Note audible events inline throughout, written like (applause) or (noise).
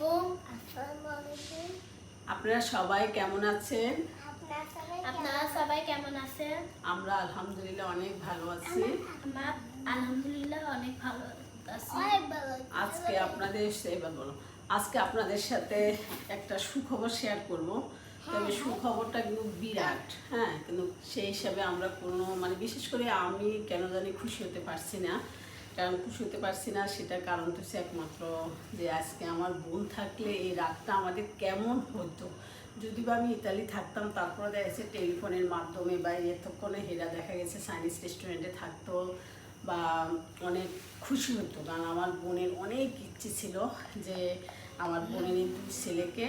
আলাইকুম আপনারা সবাই কেমন আছেন? আপনারা সবাই কেমন আছেন? আমরা আলহামদুলিল্লাহ অনেক ভালো আছি। আলহামদুলিল্লাহ অনেক ভালো আছি। আজকে আপনাদের এবার বলো। আজকে আপনাদের সাথে একটা সুখবর শেয়ার করব। তবে সুখবরটা কিন্তু বিরাট হ্যাঁ? কিন্তু সেই হিসাবে আমরা কোনো মানে বিশেষ করে আমি কেন জানি খুশি হতে পারছি না। কারণ খুশি হতে পারছি না, সেটার কারণ হচ্ছে একমাত্র যে আজকে আমার বোন থাকলে এই রাতটা আমাদের কেমন হতো। যদি বা আমি ইতালি থাকতাম, তারপরে দেখা গেছে টেলিফোনের মাধ্যমে বা এতক্ষণে হেরা দেখা গেছে চাইনিজ রেস্টুরেন্টে থাকতো বা অনেক খুশি হতো। কারণ আমার বোনের অনেক ইচ্ছে ছিল যে আমার বোনের এই দুই ছেলেকে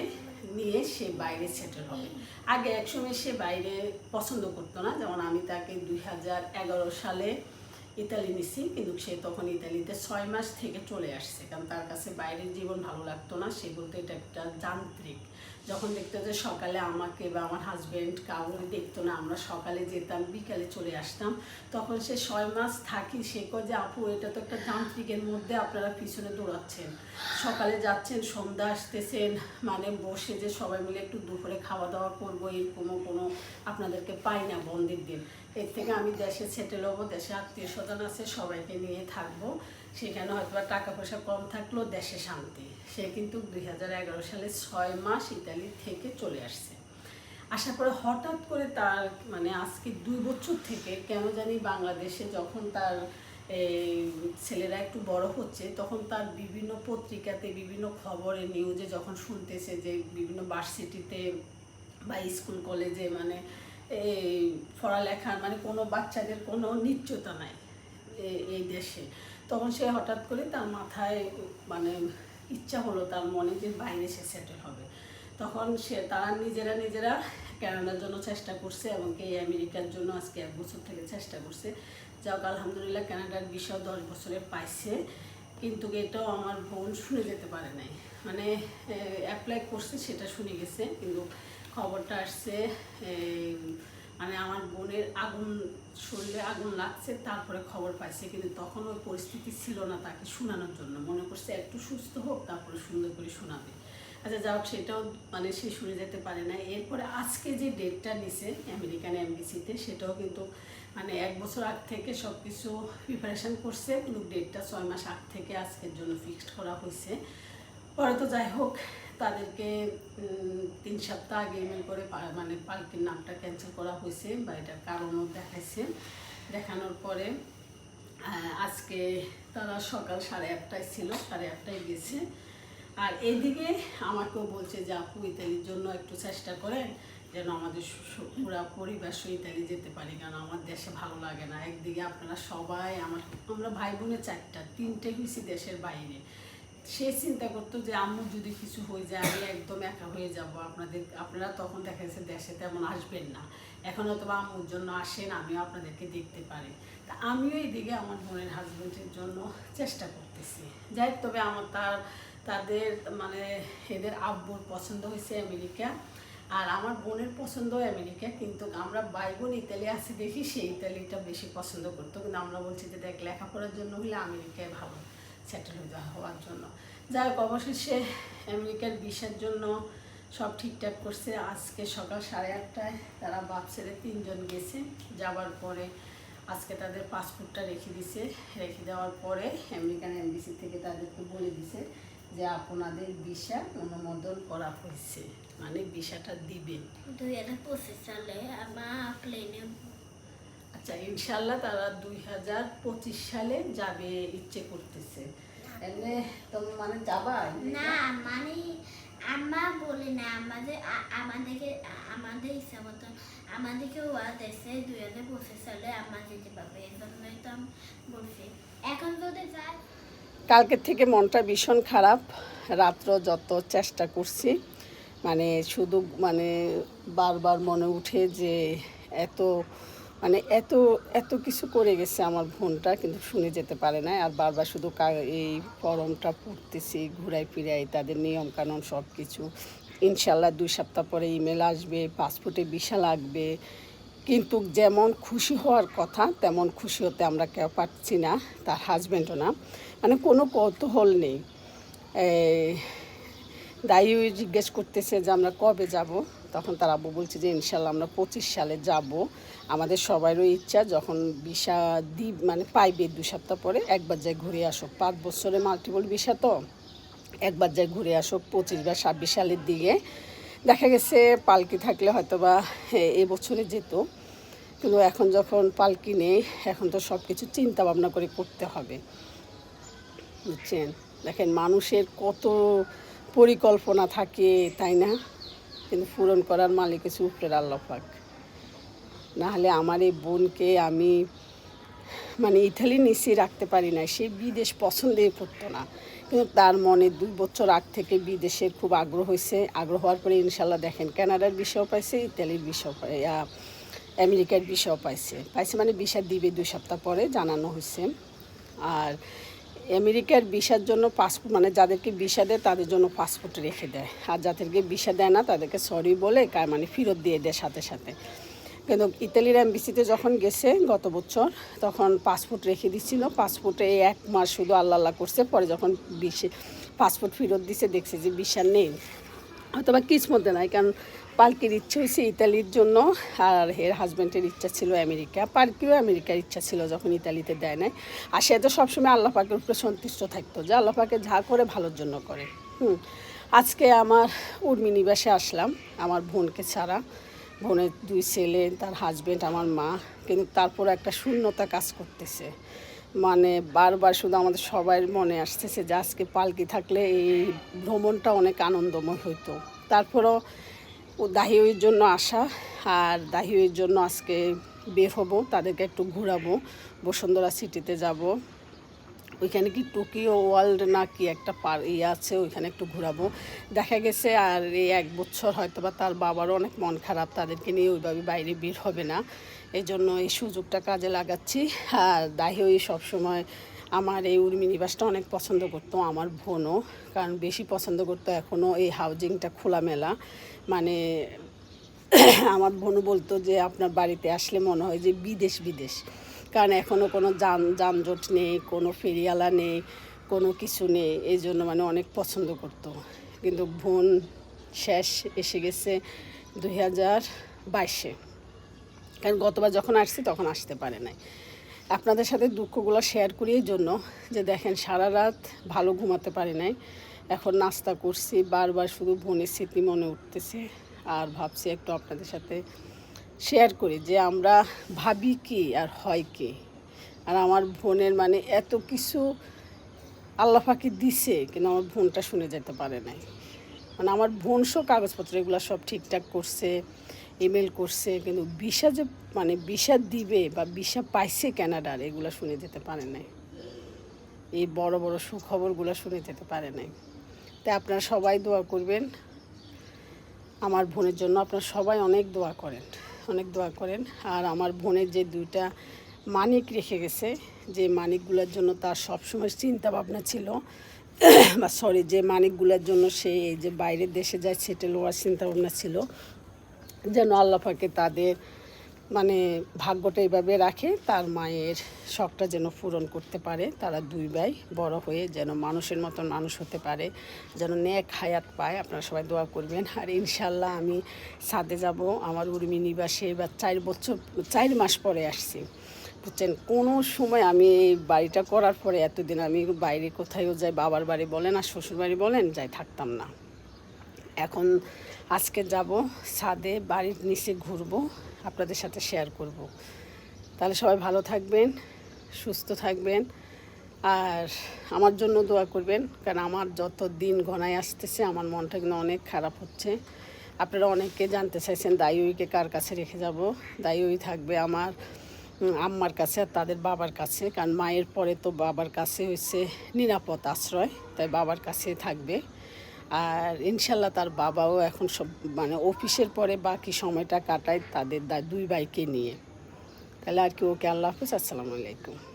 নিয়ে সে বাইরে সেটেল হবে। আগে একসময় সে বাইরে পছন্দ করতো না, যেমন আমি তাকে দুই হাজার এগারো সালে ইতালি নিছি কিন্তু সে তখন ইতালিতে ছয় মাস থেকে চলে আসছে, কারণ তার কাছে বাইরের জীবন ভালো লাগতো না, সে বলতে এটা একটা যান্ত্রিক। যখন দেখতো যে সকালে আমাকে বা আমার হাজব্যান্ড কাউকে দেখতো না, আমরা সকালে যেতাম, বিকালে চলে আসতাম, তখন সে ছয় মাস থাকি, সে কয় যে, আপু, এটা তো একটা যান্ত্রিকের মধ্যে আপনারা পিছনে দৌড়াচ্ছেন। সকালে যাচ্ছেন, সন্ধ্যা আসতেছেন মানে বসে যে সবাই মিলে একটু দুপুরে খাওয়া দাওয়া করব, এরকমও কোনো আপনাদেরকে পাই না বন্ধের দিন। এর থেকে আমি দেশে সেটেল হব, দেশে আত্মীয় স্বজন আছে, সবাইকে নিয়ে থাকব। সেখানে হয়তো টাকা পয়সা কম থাকলেও দেশে শান্তি। সে কিন্তু দুই হাজার এগারো সালে ছয় মাস ইতালি থেকে চলে আসছে। আসার পরে হঠাৎ করে তার মানে আজকে দুই বছর থেকে কেন জানি বাংলাদেশে যখন তার ছেলেরা একটু বড় হচ্ছে, তখন তার বিভিন্ন পত্রিকাতে, বিভিন্ন খবরে নিউজে যখন শুনতেছে যে বিভিন্ন ভার্সিটিতে বা স্কুল কলেজে মানে পড়ালেখার মানে কোনো বাচ্চাদের কোনো নিশ্চয়তা নাই এই দেশে। তখন সে হঠাৎ করে তার মাথায় মানে ইচ্ছা হলো তার মনে যে বাইরে সে সেটেল হবে। তখন সে তারা নিজেরা নিজেরা ক্যানাডার জন্য চেষ্টা করছে এবং এই আমেরিকার জন্য আজকে এক বছর থেকে চেষ্টা করছে। যাক আলহামদুলিল্লাহ ক্যানাডার বিষয় দশ বছরে পাইছে। কিন্তু এটাও আমার বোন শুনে যেতে পারে নাই। মানে অ্যাপ্লাই করছে সেটা শুনে গেছে। কিন্তু খবরটা আসছে মানে আমার বোনের আগুন, শরীরে আগুন লাগছে, তারপরে খবর পাইছে, কিন্তু তখন ওই পরিস্থিতি ছিল না তাকে শোনানোর জন্য। মনে করছে একটু সুস্থ হোক, তারপরে সুন্দর করে শোনাবে। আচ্ছা যাই হোক, সেটাও মানে সে শুনে যেতে পারে না এরপরে আজকে যে ডেটটা নিছে আমেরিকান এমবিসিতে সেটাও কিন্তু মানে এক বছর আগ থেকে সব কিছু প্রিপারেশন করছে, কিন্তু ডেটটা ছয় মাস আগ থেকে আজকের জন্য ফিক্সড করা হয়েছে পরে তো যাই হোক তাদেরকে তিন সপ্তাহ আগে ইমেল করে মানে পালকির নামটা ক্যান্সেল করা হয়েছে বা এটার কারণও দেখাইছে। দেখানোর পরে আজকে তারা সকাল সাড়ে আটটায় ছিল, সাড়ে আটটায় গেছে। আর এদিকে আমাকেও বলছে যে, আপু, ইতালির জন্য একটু চেষ্টা করেন যেন আমাদের পুরা পরিবার সহ ইতালি যেতে পারি। কারণ আমার দেশে ভালো লাগে না। একদিকে আপনারা সবাই আমার, আমরা ভাই বোনের চারটা তিনটে গেছি দেশের বাইরে। সে চিন্তা করতো যে আম্মু যদি কিছু হয়ে যায়, আমি একদম একা হয়ে যাব। আপনাদের, আপনারা তখন দেখা যাচ্ছে দেশে তেমন আসবেন না। এখন হয়তো বা আম্মুর জন্য আসেন, আমিও আপনাদেরকে দেখতে পারি। তা আমিও এইদিকে আমার বোনের হাজবেন্ডের জন্য চেষ্টা করতেছি। যাই তবে আমার তার, তাদের মানে এদের আব্বুর পছন্দ হয়েছে আমেরিকা। আর আমার বোনের পছন্দ আমেরিকা, কিন্তু আমরা ভাই বোন ইতালি আছি দেখি সেই ইতালিটা বেশি পছন্দ করতো। কিন্তু আমরা বলছি যে দেখ, লেখাপড়ার জন্য হলে আমেরিকায় ভালো। সেটেল হওয়ার জন্য। যাই হোক, অবশেষে আমেরিকার ভিসার জন্য সব ঠিকঠাক করছে। আজকে সকাল সাড়ে আটটায় তারা বাপ ছেড়ে তিনজন গেছে। যাবার পরে আজকে তাদের পাসপোর্টটা রেখে দিছে। রেখে দেওয়ার পরে আমেরিকান এমবিসি থেকে তাদেরকে বলে দিছে যে, আপনাদের ভিসা অনুমোদন করা হয়েছে। মানে ভিসাটা দিবেন। দুই হাজার পঁচিশ সালে আমার প্লেনে আচ্ছা ইনশাল্লাহ তারা দুই হাজার পঁচিশ সালে যাবে ইচ্ছে করতেছে। এমনি তুমি মানে যাবা না মানে আমরা বলি না আমাদের আমাদেরকে আমাদের ইচ্ছা মতন আমাদেরকে ওয়া দেশে দুই হাজার পঁচিশ সালে আমরা যেতে পারব এই জন্যই তো আমি বলছি। এখন যদি যাই কালকের থেকে মনটা ভীষণ খারাপ রাত্র যত চেষ্টা করছি মানে শুধু মানে বারবার মনে উঠে যে এত মানে এত এত কিছু করে গেছে আমার বোনটা, কিন্তু শুনে যেতে পারে না আর বারবার শুধু এই ফর্মটা পড়তেছি ঘুরাই ফিরাই তাদের নিয়ম কানুন সব কিছু ইনশাল্লাহ দুই সপ্তাহ পরে ইমেল আসবে, পাসপোর্টে ভিসা লাগবে। কিন্তু যেমন খুশি হওয়ার কথা, তেমন খুশি হতে আমরা কেউ পারছি না, তার হাজব্যান্ডও না। মানে কোনো কৌতূহল নেই। দায়ী জিজ্ঞেস করতেছে যে আমরা কবে যাব। তখন তার আব্বু বলছে যে, ইনশাল্লাহ আমরা পঁচিশ সালে যাব। আমাদের সবারও ইচ্ছা যখন ভিসা দি মানে পাইবে দু সপ্তাহ পরে, একবার যাই ঘুরে আসো পাঁচ বছরে মাল্টিপল ভিসা তো, একবার যাই ঘুরে আসো পঁচিশ বা ছাব্বিশ সালের দিকে দেখা গেছে পালকি থাকলে হয়তো বা এবছরে যেত। কিন্তু এখন যখন পালকি নেই, এখন তো সব কিছু চিন্তা ভাবনা করে করতে হবে। বুঝছেন? দেখেন মানুষের কত পরিকল্পনা থাকে, তাই না? কিন্তু পূরণ করার মালিক হচ্ছে উপরের আল্লাহ পাক। না হলে আমার এই বোনকে আমি মানে ইতালি নিচে রাখতে পারি না। সে বিদেশ পছন্দই করতো না। কিন্তু তার মনে দুই বছর আগ থেকে বিদেশের খুব আগ্রহ হয়েছে। আগ্রহ হওয়ার পরে ইনশাল্লাহ দেখেন, কানাডার বিষয় পাইছে, ইতালির বিষয় আমেরিকার বিষয় পাইছে। পাইছে মানে বিষা দিবে দুই সপ্তাহ পরে, জানানো হয়েছে। আর আমেরিকার ভিসার জন্য পাসপোর্ট মানে যাদেরকে ভিসা দেয় তাদের জন্য পাসপোর্ট রেখে দেয়। আর যাদেরকে ভিসা দেয় না, তাদেরকে সরি বলে মানে ফেরত দিয়ে দেয় সাথে সাথে। কিন্তু ইতালির এমবিসিতে যখন গেছে গত বছর, তখন পাসপোর্ট রেখে দিচ্ছিল। পাসপোর্টে এই এক মাস শুধু আল্লাহ আল্লাহ করছে, পরে যখন বিশে পাসপোর্ট ফেরত দিছে, দেখছে যে বিষা নেই। হয়তো বা কিসমতে নাই, কারণ পালকির ইচ্ছে হয়েছে ইতালির জন্য, আর এর হাজব্যান্ডের ইচ্ছা ছিল আমেরিকা। পার্কিও আমেরিকার ইচ্ছা ছিল যখন ইতালিতে দেয় নাই। আর সে তো সবসময় আল্লাহ পাকের উপরে সন্তুষ্ট থাকতো, যে আল্লাহ পাকে যা করে ভালোর জন্য করে। হুম, আজকে আমার উর্মি নিবাসে আসলাম, আমার বোনকে ছাড়া। বোনের দুই ছেলে, তার হাজব্যান্ড আমার মা। কিন্তু তারপর একটা শূন্যতা কাজ করতেছে। মানে বারবার শুধু আমাদের সবার মনে আসতেছে যে আজকে পালকি থাকলে এই ভ্রমণটা অনেক আনন্দময় হইতো। তারপরও ও দাহিওয়ের জন্য আসা আর দাহিওয়ের জন্য আজকে বের হব, তাদেরকে একটু ঘোরাবো, বসুন্ধরা সিটিতে যাব। ওইখানে কি টোকিও ওয়ার্ল্ড না কি একটা পার ইয়ে আছে, ওইখানে একটু ঘোরাবো। দেখা গেছে আর এই এক বছর হয়তো বা তার বাবারও অনেক মন খারাপ, তাদেরকে নিয়ে ওইভাবে বাইরে বের হবে না। এই জন্য এই সুযোগটা কাজে লাগাচ্ছি। আর দাহি ওই সবসময় আমার এই উর্মি নিবাসটা অনেক পছন্দ করতো, আমার বোনও। কারণ বেশি পছন্দ করতো এখনও এই হাউজিংটা খোলামেলা। মানে (coughs) আমার বোনও বলতো যে, আপনার বাড়িতে আসলে মনে হয় যে বিদেশ বিদেশ। কারণ এখনও কোনো যান, যানজট নেই, কোনো ফেরিওয়ালা নেই, কোনো কিছু নেই। এই জন্য মানে অনেক পছন্দ করতো। কিন্তু বোন শেষ এসে গেছে দুই হাজার বাইশে। কারণ গতবার যখন আসছি তখন আসতে পারে নাই। আপনাদের সাথে দুঃখগুলো শেয়ার করি এই জন্য যে দেখেন, সারা রাত ভালো ঘুমাতে পারি নাই। এখন নাস্তা করছি, বারবার শুধু বোনের স্মৃতি মনে উঠতেছে। আর ভাবছি একটু আপনাদের সাথে শেয়ার করি যে আমরা ভাবি কি আর হয় কি। আর আমার বোনের মানে এত কিছু আল্লাহ পাখি দিছে, কিন্তু আমার বোনটা শুনে যেতে পারে নাই। মানে আমার বোন সব কাগজপত্র এগুলো সব ঠিকঠাক করছে। ইমেল করছে, কিন্তু ভিসা যে মানে ভিসা দিবে বা ভিসা পাইছে ক্যানাডার এগুলো শুনে যেতে পারে নাই। এই বড় বড় সুখবরগুলো শুনে যেতে পারে নাই। তাই আপনারা সবাই দোয়া করবেন। আমার বোনের জন্য আপনারা সবাই অনেক দোয়া করেন, অনেক দোয়া করেন। আর আমার বোনের যে দুইটা মানিক রেখে গেছে, যে মানিকগুলোর জন্য তার সবসময় চিন্তা ভাবনা ছিল। (coughs) বা সরি যে মানিকগুলোর জন্য সে এই যে বাইরের দেশে যায় সেটেল হওয়ার চিন্তা ভাবনা ছিল। যেন আল্লাহ পাকে তাদের মানে ভাগ্যটা এইভাবে রাখে, তার মায়ের শখটা যেন পূরণ করতে পারে। তারা দুই ভাই বড় হয়ে যেন মানুষের মতন মানুষ হতে পারে, যেন নেক হায়াত পায়। আপনারা সবাই দোয়া করবেন। আর ইনশাল্লাহ আমি সাদে যাব। আমার উর্মি নিবাসে এবার চার বছর, চার মাস পরে আসছি। বুঝছেন? কোনো সময় আমি এই বাড়িটা করার পরে এতদিন আমি বাইরে কোথায়ও যাই, বাবার বাড়ি বলেন আর শ্বশুর বাড়ি বলেন, যাই থাকতাম না। এখন আজকে যাব ছাদে, বাড়ির নিচে ঘুরবো, আপনাদের সাথে শেয়ার করব। তাহলে সবাই ভালো থাকবেন, সুস্থ থাকবেন, আর আমার জন্য দোয়া করবেন, কারণ আমার যত দিন ঘনায় আসতেছে, আমার মনটা কিন্তু অনেক খারাপ হচ্ছে। আপনারা অনেকে জানতে চাইছেন দায়ুইকে কার কাছে রেখে যাব? দায়ুই থাকবে আমার আম্মার কাছে আর তাদের বাবার কাছে, কারণ মায়ের পরে তো বাবার কাছে হচ্ছে নিরাপদ আশ্রয়, তাই বাবার কাছে থাকবে। আর ইনশাল্লাহ তার বাবাও এখন সব মানে অফিসের পরে বাকি সময়টা কাটায় তাদের দুই ভাইকে নিয়ে। তাহলে আর কি ওকে আল্লাহ হাফিজ, আসসালামু আলাইকুম।